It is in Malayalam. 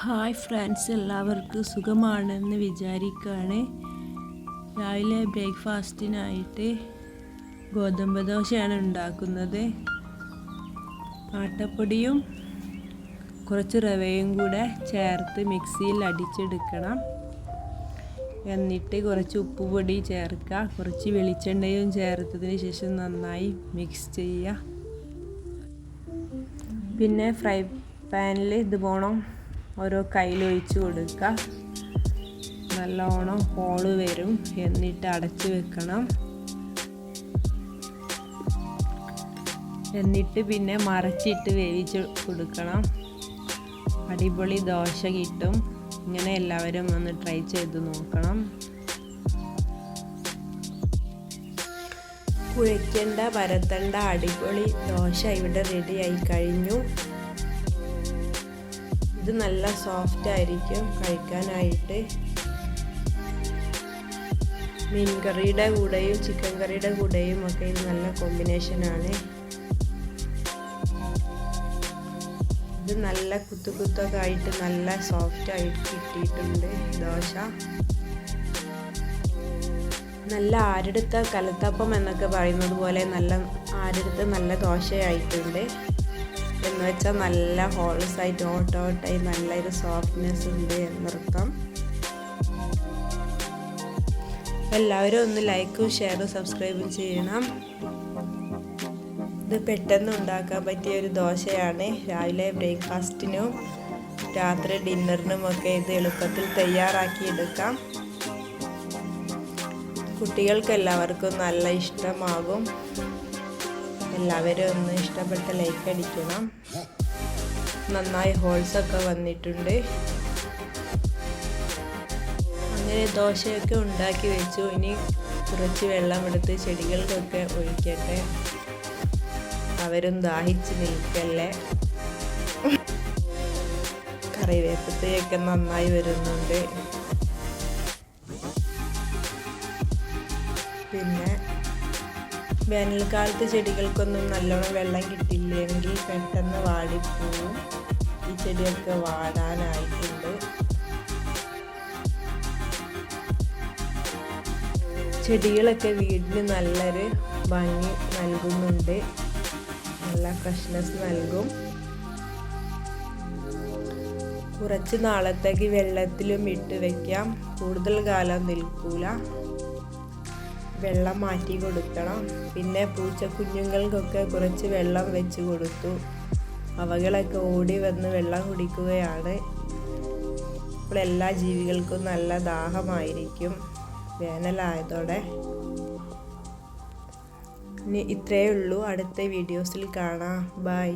ഹായ് ഫ്രണ്ട്സ് എല്ലാവർക്കും സുഖമാണെന്ന് വിചാരിക്കുകയാണ് രാവിലെ ബ്രേക്ക്ഫാസ്റ്റിനായിട്ട് ഗോതമ്പ് ദോശയാണ് ഉണ്ടാക്കുന്നത്. ആട്ടപ്പൊടിയും കുറച്ച് റവയും കൂടെ ചേർത്ത് മിക്സിയിൽ അടിച്ചെടുക്കണം. എന്നിട്ട് കുറച്ച് ഉപ്പുപൊടി ചേർക്കുക. കുറച്ച് വെളിച്ചെണ്ണയും ചേർത്തതിന് ശേഷം നന്നായി മിക്സ് ചെയ്യുക. പിന്നെ ഫ്രൈ പാനിൽ ഇത് പോണം. ഓരോ കയ്യിൽ ഒഴിച്ച് കൊടുക്കുക നല്ലോണം ഹോൾ വരും. എന്നിട്ട് അടച്ച് വെക്കണം. എന്നിട്ട് പിന്നെ മറച്ചിട്ട് വേവിച്ച് കൊടുക്കണം. അടിപൊളി ദോശ കിട്ടും. ഇങ്ങനെ എല്ലാവരും ഒന്ന് ട്രൈ ചെയ്ത് നോക്കണം. കുഴയ്ക്കേണ്ട പരത്തേണ്ട അടിപൊളി ദോശ ഇവിടെ റെഡി ആയി കഴിഞ്ഞു. നല്ല സോഫ്റ്റ് ആയിരിക്കും. കഴിക്കാനായിട്ട് മീൻ കറിയുടെ കൂടെയും ചിക്കൻ കറിയുടെ കൂടെയും ഒക്കെ ഇത് നല്ല കോമ്പിനേഷനാണ് ഇത് നല്ല കുത്തു കുത്തൊക്കെ ആയിട്ട് നല്ല സോഫ്റ്റ് ആയിട്ട് കിട്ടിയിട്ടുണ്ട് ദോശ. നല്ല ആരെടുത്ത കലത്തപ്പം എന്നൊക്കെ പറയുന്നത് പോലെ നല്ല ആരെടുത്ത് നല്ല ദോശയായിട്ടുണ്ട്. എന്ന് വെച്ചാൽ നല്ല ഹോൾസ് ആയിട്ട് ഓട്ടോട്ടായി നല്ലൊരു സോഫ്റ്റ്നെസ് ഉണ്ട് എന്നർത്ഥം എല്ലാവരും ഒന്ന് ലൈക്കും ഷെയറും സബ്സ്ക്രൈബും ചെയ്യണം. ഇത് പെട്ടെന്ന് ഉണ്ടാക്കാൻ പറ്റിയ ഒരു ദോശയാണ്. രാവിലെ ബ്രേക്ക്ഫാസ്റ്റിനും രാത്രി ഡിന്നറിനും ഒക്കെ ഇത് എളുപ്പത്തിൽ തയ്യാറാക്കി എടുക്കാം. കുട്ടികൾക്ക് എല്ലാവർക്കും നല്ല ഇഷ്ടമാകും. എല്ലാവരും ഒന്ന് ഇഷ്ടപ്പെട്ട ലൈക്ക് അടിക്കണം. നന്നായി ഹോൾസൊക്കെ വന്നിട്ടുണ്ട്. അങ്ങനെ ദോശയൊക്കെ ഉണ്ടാക്കി വെച്ചു. ഇനി കുറച്ച് വെള്ളം എടുത്ത് ചെടികൾക്കൊക്കെ ഒഴിക്കട്ടെ. അവരും ദാഹിച്ച് നിൽക്കല്ലേ? കറിവേപ്പത്തെയൊക്കെ നന്നായി വരുന്നുണ്ട്. പിന്നെ വേനൽക്കാലത്ത് ചെടികൾക്കൊന്നും നല്ലോണം വെള്ളം കിട്ടില്ലെങ്കിൽ പെട്ടെന്ന് വാടിപ്പോവും. ഈ ചെടിയൊക്കെ വാടാനായിട്ടുണ്ട്. ചെടികളൊക്കെ വീടിന് നല്ലൊരു ഭംഗി നൽകുന്നുണ്ട്. നല്ല ഫ്രഷ്നെസ് നൽകും. കുറച്ച് നാളത്തേക്ക് വെള്ളത്തിലും ഇട്ട് വയ്ക്കാം കൂടുതൽ കാലം നിൽക്കൂല. വെള്ളം മാറ്റി കൊടുക്കണം. പിന്നെ പൂച്ചക്കുഞ്ഞുങ്ങൾക്കൊക്കെ കുറച്ച് വെള്ളം വെച്ച് കൊടുത്തു. അവകളൊക്കെ ഓടി വന്ന് വെള്ളം കുടിക്കുകയാണ്. ഇപ്പോൾ എല്ലാ ജീവികൾക്കും നല്ല ദാഹമായിരിക്കും. വേനലായതോടെ. ഇനി ഇത്രയേ ഉള്ളൂ. അടുത്ത വീഡിയോസിൽ കാണാം. ബൈ.